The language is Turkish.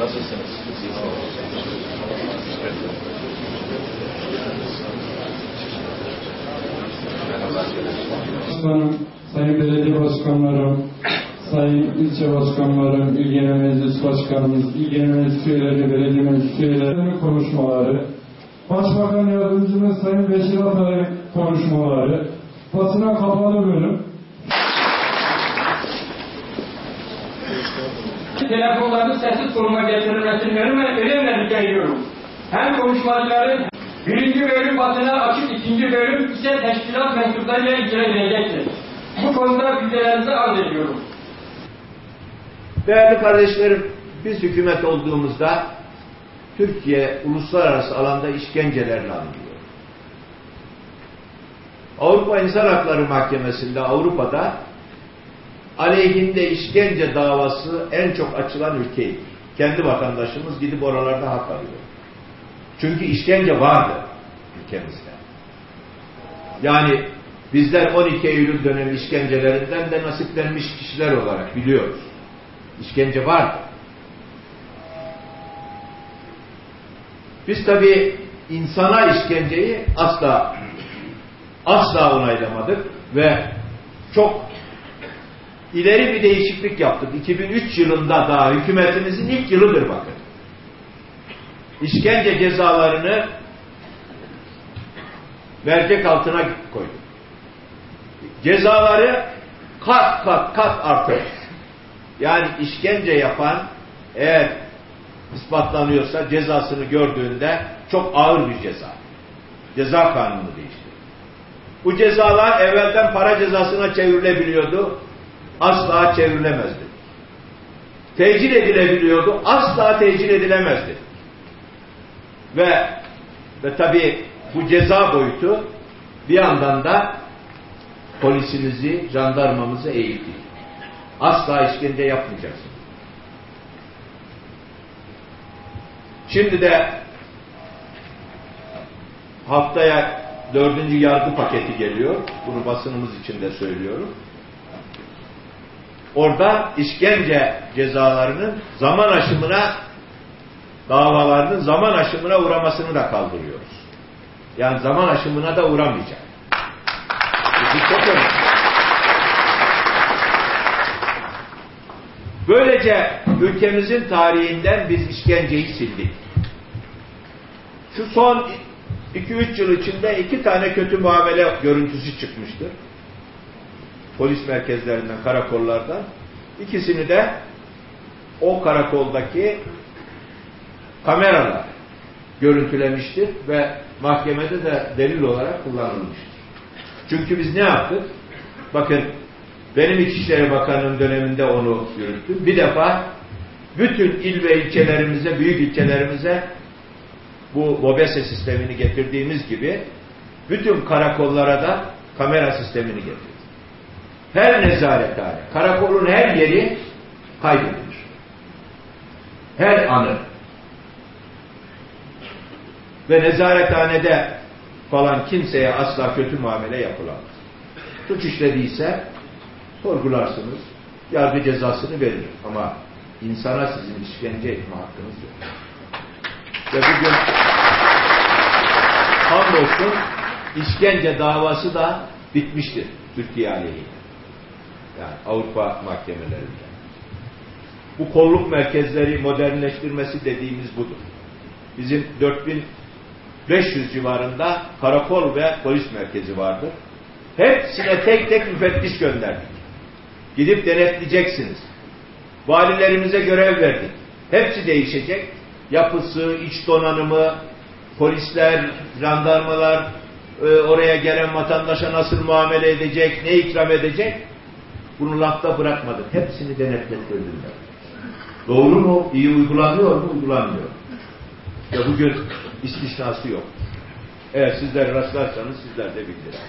Nasılsınız? Başkanım, sayın belediye başkanlarım, sayın ilçe başkanlarım, il genel meclis başkanımız, il genel meclis üyeleri, belediye meclis üyelerinin konuşmaları, başbakan yardımcımız sayın Beşir Atay'ın konuşmaları, basına kapalı bölüm, telefonların sessiz konuma getirilmesini önemli, önemli rica ediyorum. Hem konuşmacıların birinci bölüm basına açık, ikinci bölüm ise teşkilat mensuplarıyla ilgilenecektir. Bu konuda bilgilerinizi arz ediyorum. Değerli kardeşlerim, biz hükümet olduğumuzda Türkiye uluslararası alanda işkencelerle anılıyor. Avrupa İnsan Hakları Mahkemesi'nde Avrupa'da aleyhinde işkence davası en çok açılan ülkeydi. Kendi vatandaşımız gidip oralarda hak arıyor. Çünkü işkence vardı ülkemizde. Yani bizler 12 Eylül dönemi işkencelerinden de nasiplenmiş kişiler olarak biliyoruz. İşkence vardı. Biz tabi insana işkenceyi asla asla onaylamadık ve çok ileri bir değişiklik yaptık. 2003 yılında daha hükümetimizin ilk yılıdır bakın. İşkence cezalarını mercek altına koyduk. Cezaları kat kat kat artır. Yani işkence yapan eğer ispatlanıyorsa cezasını gördüğünde çok ağır bir ceza. Ceza kanunu değişti. Bu cezalar evvelden para cezasına çevrilebiliyordu. Asla çevrilemezdi. Tecil edilebiliyordu. Asla tecil edilemezdi. Ve ve tabi bu ceza boyutu bir yandan da polisimizi, jandarmamızı eğitti. Asla işkence yapmayacaksın. Şimdi de haftaya dördüncü yargı paketi geliyor. Bunu basınımız için de söylüyorum. Orada işkence cezalarının zaman aşımına davalarının zaman aşımına uğramasını da kaldırıyoruz. Yani zaman aşımına da uğramayacak. Böylece ülkemizin tarihinden biz işkenceyi sildik. Şu son 2-3 yıl içinde iki tane kötü muamele görüntüsü çıkmıştır. Polis merkezlerinden, karakollardan. İkisini de o karakoldaki kameralar görüntülemiştir ve mahkemede de delil olarak kullanılmıştır. Çünkü biz ne yaptık? Bakın benim İçişleri Bakanı'nın döneminde onu yürüttüm. Bir defa bütün il ve ilçelerimize, büyük ilçelerimize bu MOBESE sistemini getirdiğimiz gibi bütün karakollara da kamera sistemini getirdik. Her nezarethane, karakolun her yeri kaydedilir. Her anı. Ve nezarethanede falan kimseye asla kötü muamele yapılamaz. Suç işlediyse sorgularsınız, yargı cezasını verir. Ama insana sizin işkence etme hakkınız yok. Ve bugün hamdolsun işkence davası da bitmiştir Türkiye aleyhine. Yani Avrupa mahkemelerinde. Bu kolluk merkezleri modernleştirmesi dediğimiz budur. Bizim 4500 civarında karakol ve polis merkezi vardır. Hepsine tek tek müfettiş gönderdik. Gidip denetleyeceksiniz. Valilerimize görev verdik. Hepsi değişecek. Yapısı, iç donanımı, polisler, jandarmalar, e, oraya gelen vatandaşa nasıl muamele edecek, ne ikram edecek? Bunu lafta bırakmadık. Hepsini denetlettirdiler. Doğru mu? İyi uygulanıyor mu? Uygulanmıyor. Ya bugün istisnası yok. Eğer sizler rastlarsanız sizler de bildirin.